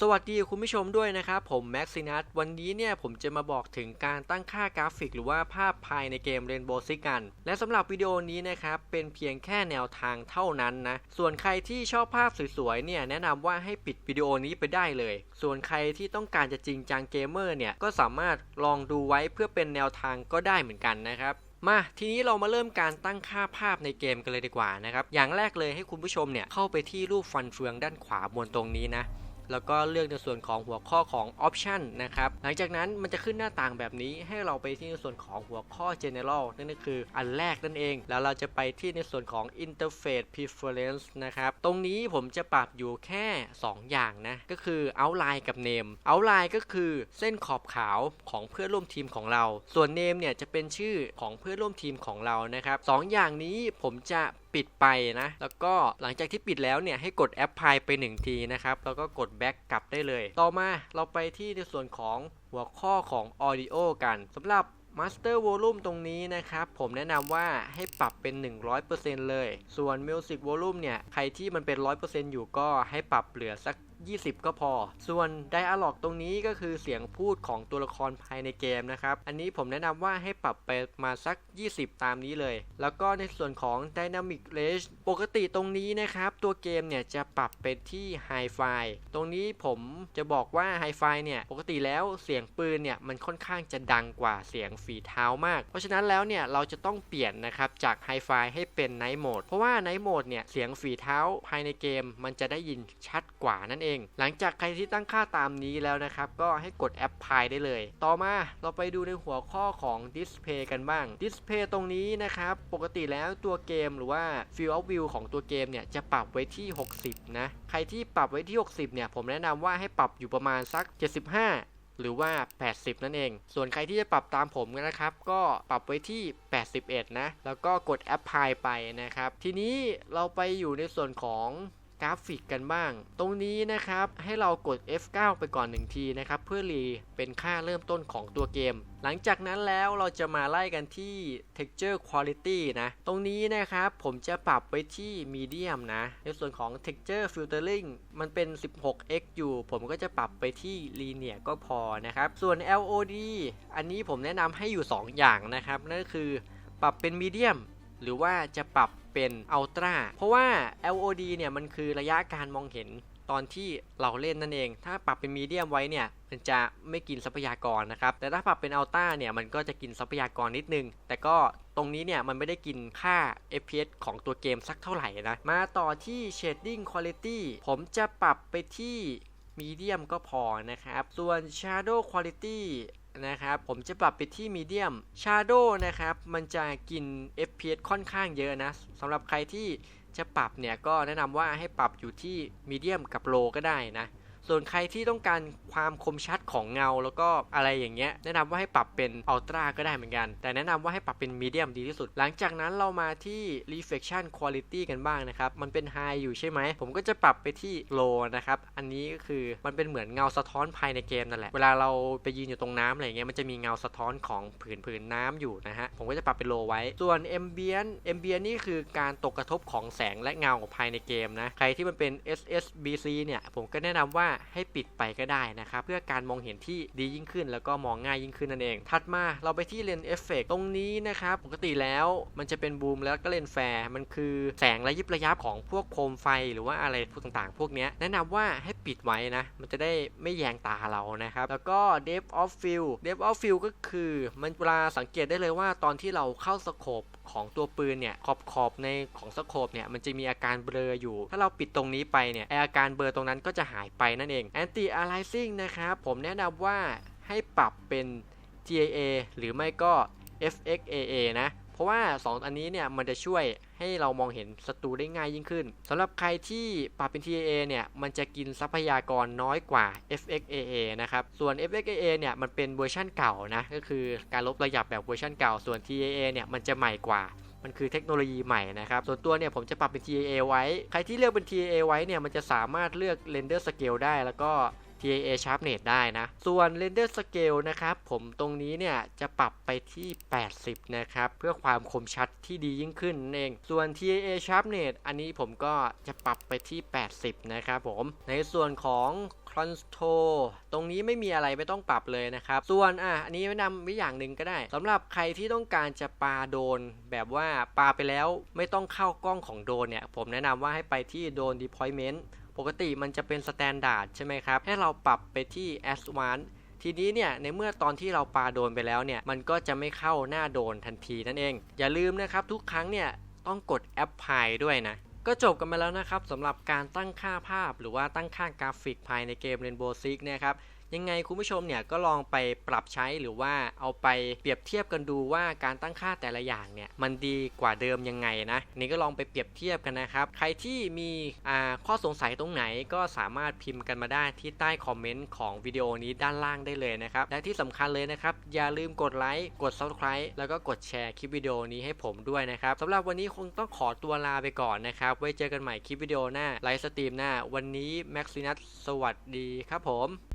สวัสดีคุณผู้ชมด้วยนะครับผมแม็กซินัสวันนี้เนี่ยผมจะมาบอกถึงการตั้งค่ากราฟิกหรือว่าภาพภายในเกม Rainbow Six กัน และสำหรับวิดีโอนี้นะครับเป็นเพียงแค่แนวทางเท่านั้นนะ ส่วนใครที่ชอบภาพสวยๆเนี่ยแนะนำว่าให้ปิดวิดีโอนี้ไปได้เลย ส่วนใครที่ต้องการจะจริงจังเกมเมอร์เนี่ยก็สามารถลองดูไว้เพื่อเป็นแนวทางก็ได้เหมือนกันนะครับมาทีนี้เรามาเริ่มการตั้งค่าภาพในเกมกันเลยดีกว่านะครับอย่างแรกเลยให้คุณผู้ชมเนี่ยเข้าไปที่รูปฟันเฟืองด้านขวาบนตรงนี้นะ แล้วก็เลือกในส่วนของหัวข้อของ Option นะครับ หลังจากนั้นมันจะขึ้นหน้าต่างแบบนี้ให้เราไปที่ในส่วนของหัวข้อ General นั่นก็คืออันแรกนั่นเอง แล้วเราจะไปที่ในส่วนของ Interface Preference นะครับ ตรงนี้ผมจะปรับอยู่แค่ 2 อย่างนะ ก็คือ Outline กับ Name Outline ก็คือเส้นขอบขาวของเพื่อนร่วมทีมของเรา ส่วน Name เนี่ยจะเป็นชื่อของเพื่อนร่วมทีมของเรานะครับสองอย่างนี้ผมจะ ปิดไปนะ แล้วก็หลังจากที่ปิดแล้วเนี่ยให้กดแอปพลายไป 1 ทีนะครับ แล้วก็กดแบ็กกลับได้เลย ต่อมาเราไปที่ในส่วนของหัวข้อของ Audio กันสำหรับ Master Volume ตรงนี้นะครับ ผมแนะนำว่าให้ปรับเป็น 100%เลย ส่วน Music Volume เนี่ย ใครที่มันเป็น 100%อยู่ก็ให้ปรับเหลือสัก 20 ก็พอ ส่วน Dialog ตรงนี้ก็คือเสียงพูดของตัวละครภายในเกมนะครับ อันนี้ผมแนะนำว่าให้ปรับไปมาสัก 20 ตามนี้เลย แล้วก็ในส่วนของ Dynamic Range ปกติตรงนี้นะครับ ตัวเกมเนี่ยจะปรับเป็นที่ Hi-Fi ตรงนี้ผมจะบอกว่า Hi-Fi เนี่ย ปกติแล้วเสียงปืนเนี่ย มันค่อนข้างจะดังกว่าเสียงฝีเท้ามาก เพราะฉะนั้นแล้วเนี่ยเราจะต้องเปลี่ยนนะครับ จาก Hi-Fi ให้เป็น Night Mode เพราะว่า Night Mode เนี่ยเสียงฝีเท้าภายในเกม มันจะได้ยินชัดกว่านั่นเองหลังจากใครที่ตั้งค่าตามนี้แล้วนะครับ ก็ให้กดแอปพลายได้เลย ต่อมาเราไปดูในหัวข้อของ Display กันบ้าง Display ตรงนี้นะครับ ปกติแล้วตัวเกมหรือว่า Field of View ของตัวเกมเนี่ยจะปรับไว้ที่ 60 นะ ใครที่ปรับไว้ที่ 60 เนี่ย ผมแนะนำว่าให้ปรับอยู่ประมาณสัก 75หรือว่า 80 นั่นเอง ส่วนใครที่จะปรับตามผมนะครับ ก็ปรับไว้ที่ 81 นะ แล้วก็กดแอปพลายไปนะครับ ทีนี้เราไปอยู่ในส่วนของ กราฟิกกันบ้าง ตรงนี้นะครับให้เรากด F9 ไปก่อน1ทีนะครับเพื่อรีเป็นค่าเริ่มต้นของตัวเกม หลังจากนั้นแล้วเราจะมาไล่กันที่ texture quality นะ ตรงนี้นะครับผมจะปรับไว้ที่ medium นะ ในส่วนของ texture filtering มันเป็น 16x อยู่ ผมก็จะปรับไปที่ linear ก็พอนะครับ ส่วน LOD อันนี้ผมแนะนำให้อยู่ 2 อย่างนะครับ นั่นก็คือปรับเป็น medium หรือว่าจะปรับเป็นอัลตร้าเพราะว่า LOD เนี่ยมันคือระยะการมองเห็นตอนที่เราเล่นนั่นเอง ถ้าปรับเป็นมีเดียมไว้เนี่ย มันจะไม่กินทรัพยากรนะครับ แต่ถ้าปรับเป็นอัลต้าเนี่ย มันก็จะกินทรัพยากรนิดนึง แต่ก็ตรงนี้เนี่ย มันไม่ได้กินค่า FPS ของตัวเกมสักเท่าไหร่นะ มาต่อที่ Shading Quality ผมจะปรับไปที่มีเดียมก็พอนะครับ ส่วน Shadow Quality นะครับ ผมจะปรับไปที่มีเดียม Shadow นะครับ มันจะกิน FPS ค่อนข้างเยอะนะสำหรับใครที่จะปรับเนี่ยก็แนะนำว่าให้ปรับอยู่ที่มีเดียมกับโลก็ได้นะ ส่วนใครที่ต้องการความคมชัดของเงาแล้วก็อะไรอย่างเงี้ยแนะนำว่าให้ปรับเป็นอัลตร้าก็ได้เหมือนกัน แต่แนะนำว่าให้ปรับเป็นมีเดียมดีที่สุด หลังจากนั้นเรามาที่ reflection quality กันบ้างนะครับ มันเป็น high อยู่ใช่ไหม ผมก็จะปรับไปที่ low นะครับ อันนี้ก็คือมันเป็นเหมือนเงาสะท้อนภายในเกมนั่นแหละ เวลาเราไปยืนอยู่ตรงน้ำอะไรเงี้ยมันจะมีเงาสะท้อนของผืนผืนน้ำอยู่นะฮะ ผมก็จะปรับเป็น low ไว้ ส่วน ambient ambient นี่คือการตกกระทบของแสงและเงาภายในเกมนะ ใครที่มันเป็น SSBC เนี่ยผมก็แนะนำว่าให้ปิดไปก็ได้นะครับเพื่อการมองเห็นที่ดียิ่งขึ้น แล้วก็มองง่ายยิ่งขึ้นนั่นเอง ถัดมาเราไปที่เลนส์เอฟเฟกตรงนี้นะครับปกติแล้วมันจะเป็นบูมแล้วก็เลนส์แฟร์มันคือแสงระยิบระยับของพวกโคมไฟหรือว่าอะไรพวกต่างๆ พวกนี้แนะนำว่าให้ปิดไว้นะมันจะได้ไม่แยงตาเรานะครับแล้วก็ depth of field depth of field ก็คือมันเวลาสังเกตได้เลยว่าตอนที่เราเข้าสโคปของตัวปืนเนี่ยขอบขอบในของสโคปเนี่ยมันจะมีอาการเบลออยู่ ถ้าเราปิดตรงนี้ไปเนี่ยอาการเบลอตรงนั้นก็จะหายไปนั่นเอง anti aliasing นะครับผมแนะนำว่าให้ปรับเป็น GAA หรือไม่ก็ FXAA นะ เพราะว่า 2 อันนี้เนี่ยมันจะช่วย ให้เรามองเห็นศัตรูได้ง่ายยิ่งขึ้นสำหรับใครที่ปรับเป็น TAA เนี่ยมันจะกินทรัพยากรน้อยกว่า FXAA นะครับส่วน FXAA เนี่ยมันเป็นเวอร์ชั่นเก่านะก็คือการลบระยับแบบเวอร์ชันเก่า ส่วน TAA เนี่ยมันจะใหม่กว่ามันคือเทคโนโลยีใหม่นะครับ ส่วนตัวเนี่ยผมจะปรับเป็น TAA ไว้ ใครที่เลือกเป็น TAA ไว้เนี่ยมันจะสามารถเลือก render scale ได้ แล้วก็ TAA Sharpness ได้นะ ส่วน Render Scale นะครับ ผมตรงนี้เนี่ยจะปรับไปที่ 80 นะครับ เพื่อความคมชัดที่ดียิ่งขึ้นเอง ส่วน TAA Sharpness อันนี้ผมก็จะปรับไปที่ 80 นะครับผม ในส่วนของ Control ตรงนี้ไม่มีอะไรไม่ต้องปรับเลยนะครับ ส่วนอะอันนี้แนะนำไว้อย่างหนึ่งก็ได้สำหรับใครที่ต้องการจะปาโดน แบบว่าปาไปแล้วไม่ต้องเข้ากล้องของโดนเนี่ย ผมแนะนำว่าให้ไปที่โดน deployment ปกติมันจะเป็นสแตนดาร์ดใช่ไหมครับ ให้เราปรับไปที่ advanced ทีนี้เนี่ยในเมื่อตอนที่เราปาโดนไปแล้วเนี่ยมันก็จะไม่เข้าหน้าโดนทันทีนั่นเอง อย่าลืมนะครับทุกครั้งเนี่ยต้องกด apply ด้วยนะ ก็จบกันไปแล้วนะครับสำหรับการตั้งค่าภาพ หรือว่าตั้งค่ากราฟิกภายในเกม Rainbow Six นะครับ ยังไงคุณผู้ชมเนี่ยก็ลองไปปรับใช้หรือว่าเอาไปเปรียบเทียบกันดูว่าการตั้งค่าแต่ละอย่างเนี่ยมันดีกว่าเดิมยังไงนะนี่ก็ลองไปเปรียบเทียบกันนะครับ ใครที่มีข้อสงสัยตรงไหนก็สามารถพิมพ์กันมาได้ที่ใต้คอมเมนต์ของวิดีโอนี้ด้านล่างได้เลยนะครับ และที่สำคัญเลยนะครับ อย่าลืมกดไลค์กด subscribe แล้วก็กดแชร์คลิปวิดีโอนี้ให้ผมด้วยนะครับสำหรับวันนี้คงต้องขอตัวลาไปก่อนนะครับ ไว้เจอกันใหม่คลิปวิดีโอหน้าไลฟ์สตรีมหน้า วันนี้แม็กซินัสสวัสดีครับผม